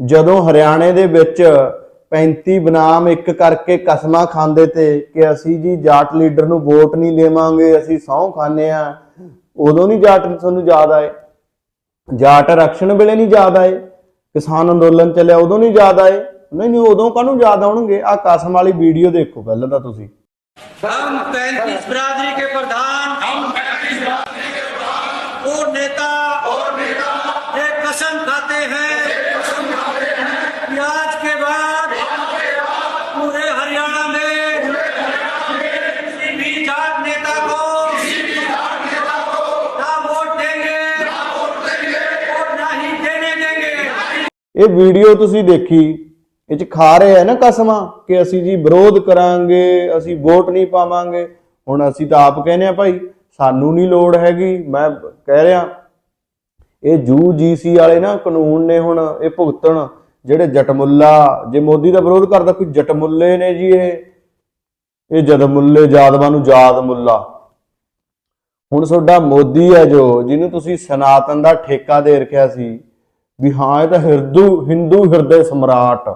ਜਦੋਂ ਹਰਿਆਣੇ ਦੇ ਵਿੱਚ 35 ਬਨਾਮ ਇੱਕ ਕਰਕੇ ਕਸਮਾਂ ਖਾਂਦੇ ਤੇ ਕਿ ਅਸੀਂ ਜੀ ਜਾਟ ਲੀਡਰ ਨੂੰ ਵੋਟ ਨਹੀਂ ਦੇਵਾਂਗੇ ਅਸੀਂ ਸਹੁੰ ਖਾਂਦੇ ਆ ਉਦੋਂ ਨਹੀਂ ਜਾਟ ਤੁਹਾਨੂੰ ਯਾਦ ਆਏ ਜਾਟ ਆਰਕਸ਼ਣ ਵੇਲੇ ਨਹੀਂ ਯਾਦ ਆਏ ਕਿਸਾਨ ਅੰਦੋਲਨ ਚੱਲਿਆ ਉਦੋਂ ਨਹੀਂ ਯਾਦ ਆਏ ਨਹੀਂ ਨਹੀਂ ਉਦੋਂ ਕਾਹਨੂੰ ਯਾਦ ਆਉਣਗੇ ਆ ਕਸਮ ਵਾਲੀ ਵੀਡੀਓ ਦੇਖੋ ਪਹਿਲਾਂ ਤਾਂ ਤੁਸੀਂ हम पैंतीस बिरादरी के प्रधान हम और नेता और नेता एक कसम खाते हैं ਇਹ ਵੀਡੀਓ ਤੁਸੀਂ ਦੇਖੀ, ਇਹ ਚ ਖਾ ਰਹੇ ਹੈ ਨਾ ਕਸਮਾਂ ਕਿ ਅਸੀਂ ਜੀ ਵਿਰੋਧ ਕਰਾਂਗੇ, ਅਸੀਂ ਵੋਟ ਨਹੀਂ ਪਾਵਾਂਗੇ। ਹੁਣ ਅਸੀਂ ਤਾਂ ਆਪ ਕਹਿੰਦੇ ਆ ਭਾਈ, ਸਾਨੂੰ ਨਹੀਂ ਲੋੜ ਹੈਗੀ। ਮੈਂ ਕਹਿ ਰਿਹਾ, ਇਹ ਯੂਜੀਸੀ ਵਾਲੇ ਨਾ ਕਾਨੂੰਨ ਨੇ ਹੁਣ ਇਹ ਭੁਗਤਣ, ਜਿਹੜੇ ਜਟਮੁੱਲਾ, ਜੇ ਮੋਦੀ ਦਾ ਵਿਰੋਧ ਕਰਦਾ, ਕੋਈ ਜਟਮੁੱਲੇ ਨੇ ਜੀ ਇਹ। ਇਹ ਜਦਮੁੱਲੇ ਜਾਦਵਾਂ ਨੂੰ ਜਾਦ ਮੁੱਲਾ। ਹੁਣ ਤੁਹਾਡਾ ਮੋਦੀ ਹੈ ਜੋ, ਜਿਹਨੂੰ ਤੁਸੀਂ ਸਨਾਤਨ ਦਾ ਠੇਕਾ ਦੇ ਰੱਖਿਆ ਸੀ। ਵੀ ਹਾਂ, ਇਹ ਤਾਂ ਹਿਰਦੂ, ਹਿੰਦੂ ਹਿਰਦੇ ਸਮਰਾਟ।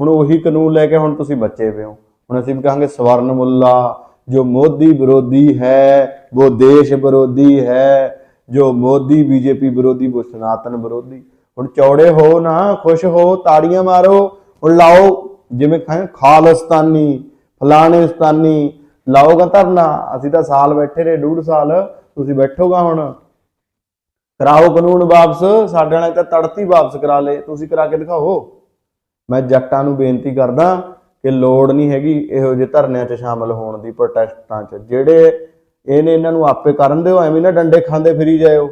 ਹੁਣ ਉਹੀ ਕਾਨੂੰਨ ਲੈ ਕੇ ਹੁਣ ਤੁਸੀਂ ਬੱਚੇ ਪਏ ਹੋ। ਹੁਣ ਅਸੀਂ ਵੀ ਕਹਾਂਗੇ ਸਵਰਨ ਮੁੱਲਾ, ਜੋ ਮੋਦੀ ਵਿਰੋਧੀ ਹੈ, ਉਹ ਦੇਸ਼ ਵਿਰੋਧੀ ਹੈ। ਜੋ ਮੋਦੀ ਬੀਜੇਪੀ ਵਿਰੋਧੀ, ਉਹ ਸਨਾਤਨ ਵਿਰੋਧੀ। ਹੁਣ ਚੌੜੇ ਹੋ ਨਾ, ਖੁਸ਼ ਹੋ, ਤਾੜੀਆਂ ਮਾਰੋ, ਹੁਣ ਲਾਓ, ਜਿਵੇਂ ਕਹਿੰਦੇ ਖਾਲਿਸਤਾਨੀ ਫਲਾਣੇਸਤਾਨੀ ਲਾਓਗਾ ਧਰਨਾ। ਅਸੀਂ ਤਾਂ ਸਾਲ ਬੈਠੇ ਰਹੇ, ਡੂਢ ਸਾਲ, ਤੁਸੀਂ ਬੈਠੋਗਾ ਹੁਣ। ਕਰਾਓ ਕਾਨੂੰਨ ਵਾਪਸ, ਸਾਡੇ ਵਾਲੇ ਤਾਂ ਤੜਤੀ ਵਾਪਸ ਕਰਾ ਲਏ ਤੁਸੀਂ ਕਰਾ ਕੇ ਦਿਖਾਓ। ਮੈਂ ਜੱਟਾਂ ਨੂੰ ਬੇਨਤੀ ਕਰਦਾ ਕਿ ਲੋੜ ਨਹੀਂ ਹੈਗੀ ਇਹੋ ਜਿਹੇ ਧਰਨਿਆਂ 'ਚ ਸ਼ਾਮਲ ਹੋਣ ਦੀ, ਪ੍ਰੋਟੈਸਟਾਂ 'ਚ। ਜਿਹੜੇ ਇਹਨੇ ਇਹਨਾਂ ਨੂੰ ਆਪੇ ਕਰਨ ਦਿਓ, ਐਵੇਂ ਨਾ ਡੰਡੇ ਖਾਂਦੇ ਫਿਰੀ ਜਾਇਓ।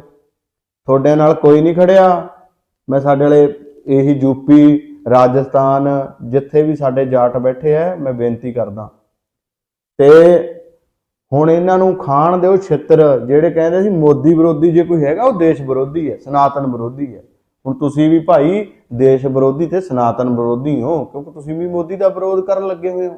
ਤੁਹਾਡੇ ਨਾਲ ਕੋਈ ਨਹੀਂ ਖੜਿਆ। ਮੈਂ ਸਾਡੇ ਵਾਲੇ ਇਹੀ ਯੂਪੀ ਰਾਜਸਥਾਨ, ਜਿੱਥੇ ਵੀ ਸਾਡੇ ਜਾਟ ਬੈਠੇ ਐ ਮੈਂ ਬੇਨਤੀ ਕਰਦਾ। ਤੇ ਹੁਣ ਇਹਨਾਂ ਨੂੰ ਖਾਣ ਦਿਓ ਛਿੱਤਰ, ਜਿਹੜੇ ਕਹਿੰਦੇ ਸੀ ਮੋਦੀ ਵਿਰੋਧੀ ਜੇ ਕੋਈ ਹੈਗਾ, ਉਹ ਦੇਸ਼ ਵਿਰੋਧੀ ਹੈ, ਸਨਾਤਨ ਵਿਰੋਧੀ ਹੈ। ਹੁਣ ਤੁਸੀਂ ਵੀ ਭਾਈ ਦੇਸ਼ ਵਿਰੋਧੀ ਤੇ ਸਨਾਤਨ ਵਿਰੋਧੀ ਹੋ, ਕਿਉਂਕਿ ਤੁਸੀਂ ਵੀ ਮੋਦੀ ਦਾ ਵਿਰੋਧ ਕਰਨ ਲੱਗੇ ਹੋਏ ਹੋ।